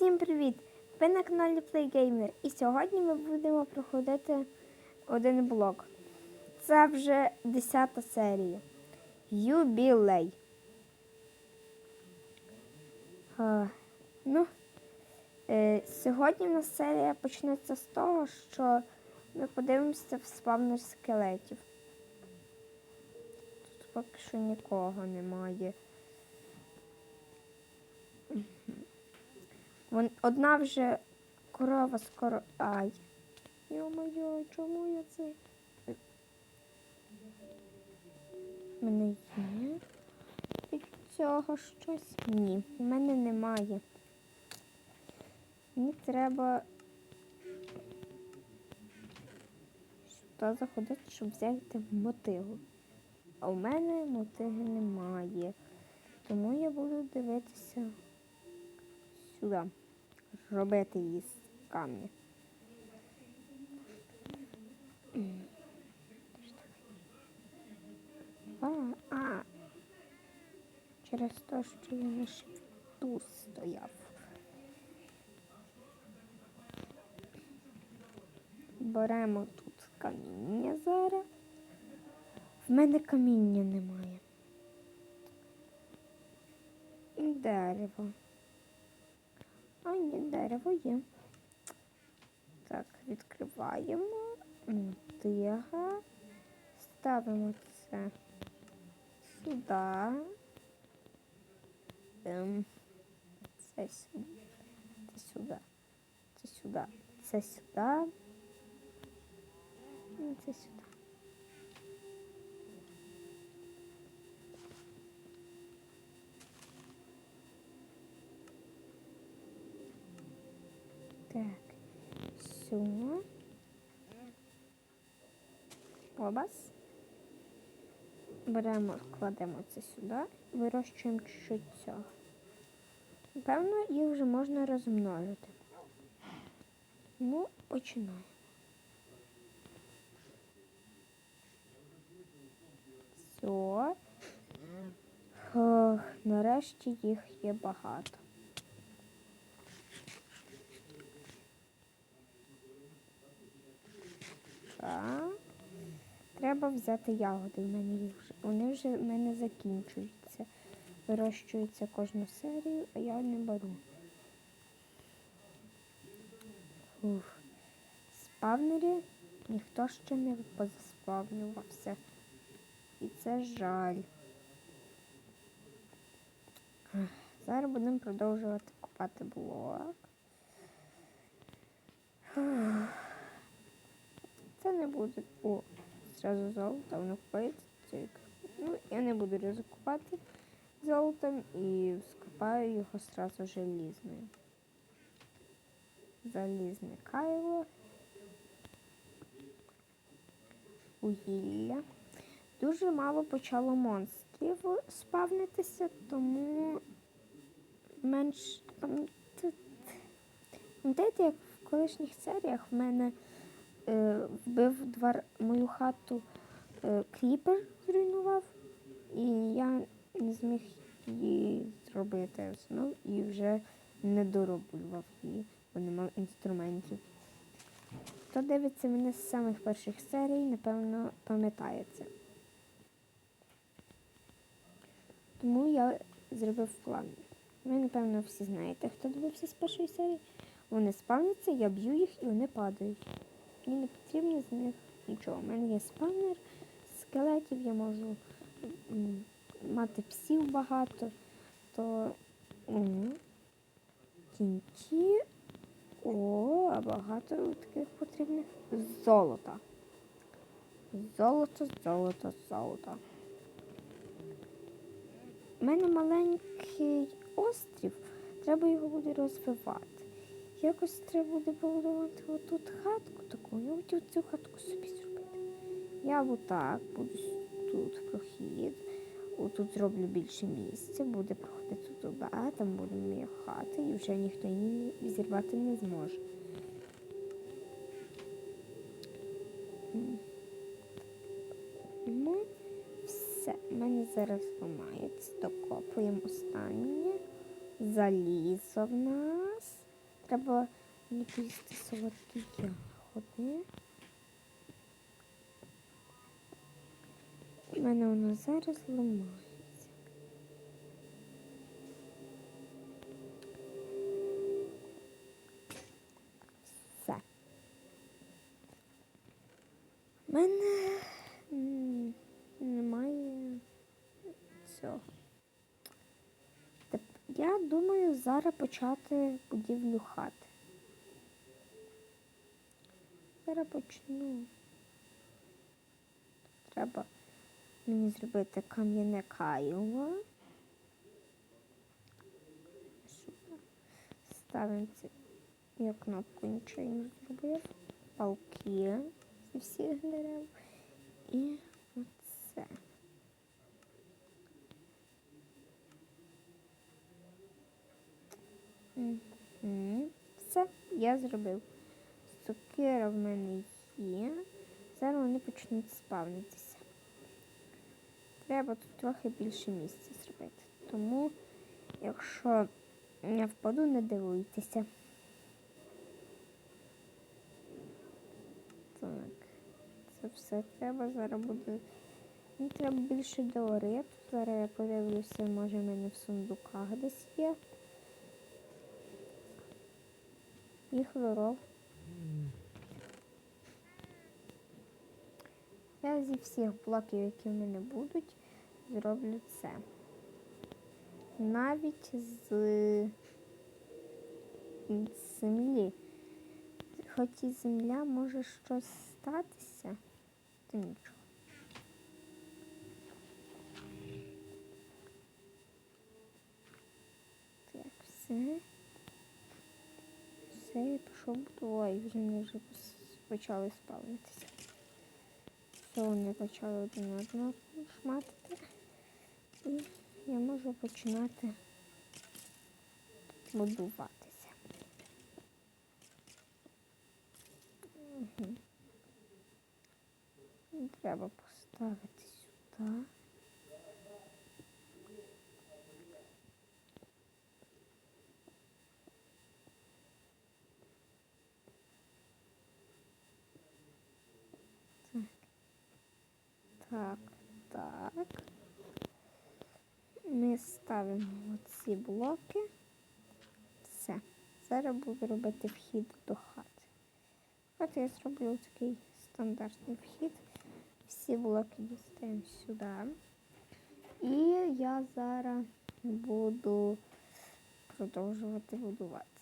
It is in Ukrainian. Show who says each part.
Speaker 1: Всім привіт! Ви на каналі PlayGamer і сьогодні ми будемо проходити один блок. Це вже 10 серія. Юбілей. А, ну, е, сьогодні у нас серія почнеться з того, що ми подивимося в спавнер скелетів. Тут поки що нікого немає. Вон, одна вже корова скоро. Ай. Йо-моє, чому я це? У мене є від цього щось? Ні, в мене немає. Мені треба сюди заходити, щоб взяти мотигу. А у мене мотиги немає. Тому я буду дивитися сюди. Робити її з камня. А, а. Через те, що я на шифту стояв. Беремо тут каміння зараз. В мене каміння немає. І дерево. А ні, дерево є. Так, відкриваємо. Мотига. Ставимо це сюди. Ем, це сюди. Це сюди. Це сюди. Це сюди. І це сюди. Так, сюди. Обас. Беремо, кладемо це сюди, вирощуємо чуть-чуть цього. Напевно, їх вже можна розмножити. Ну, починаємо. Все. Ох, нарешті їх є багато. Так. Треба взяти ягоди. В мене вже. Вони вже в мене закінчуються. Вирощуються кожну серію, а я не беру. Ух. Спавнері ніхто ще не позаспавнювався. І це жаль. Зараз будемо продовжувати купати блок. Це не буде. О, зразу золото, воно купається. Ну, я не буду ризикувати золотом і скопаю його зразу желізною. Залізне кайло. Вугілля. Дуже мало почало монстрів спавнитися, тому менш. Пам'ятаєте, як в колишніх серіях в мене вбив двор, мою хату е, кріпер зруйнував, і я не зміг її зробити ну, і вже не дороблював її, бо не мав інструментів. Хто дивиться мене з самих перших серій, напевно, пам'ятає це. Тому я зробив план. Ви, напевно, всі знаєте, хто дивився з першої серії. Вони спавняться, я б'ю їх і вони падають. Мені не потрібно з них нічого. У мене є спавнер скелетів, я можу мати псів багато, то кінці. О, а багато таких потрібних золота. Золото, золото, золото. У мене маленький острів, треба його буде розвивати. Якось треба буде побудувати отут хатку таку, я хотів цю хатку собі зробити. Я отак буду тут прохід, отут зроблю більше місця, буде проходити туди, там буде моя хата, і вже ніхто її зірвати не зможе. Ну, все, у мене зараз ламається, докопуємо останнє. Залізо в нас. Треба мені поїсти солодкі ягоди. У мене воно зараз ламається. Все. У мене м, немає цього. Теп- Я думаю зараз почати будівлю хати. Зараз почну. Треба мені зробити кам'яне кайло. Ставимо це. Я кнопку нічого не зробив. Палки зі всіх дерев. І оце. Все, я зробив. Сокира в мене є. Зараз вони почнуть спавнитися. Треба тут трохи більше місця зробити. Тому, якщо я впаду, не дивуйтеся. Так, це все треба. Зараз буде. Мені треба більше долариту. Зараз я подивлюся, може в мене в сундуках десь є. І хлоров. Я зі всіх блоків, які в мене будуть, зроблю це. Навіть з землі. Хоч і земля може щось статися, то нічого. Так, все. Все, я пішов будувати, вже мені вже почали спавнитися. Все, вони почали один одного шматити. І я можу починати будуватися. Мгм. Треба поставити сюди. Так, так. Ми ставимо оці блоки. Все. Зараз буду робити вхід до хати. От я зроблю такий стандартний вхід. Всі блоки дістаємо сюди. І я зараз буду продовжувати будувати.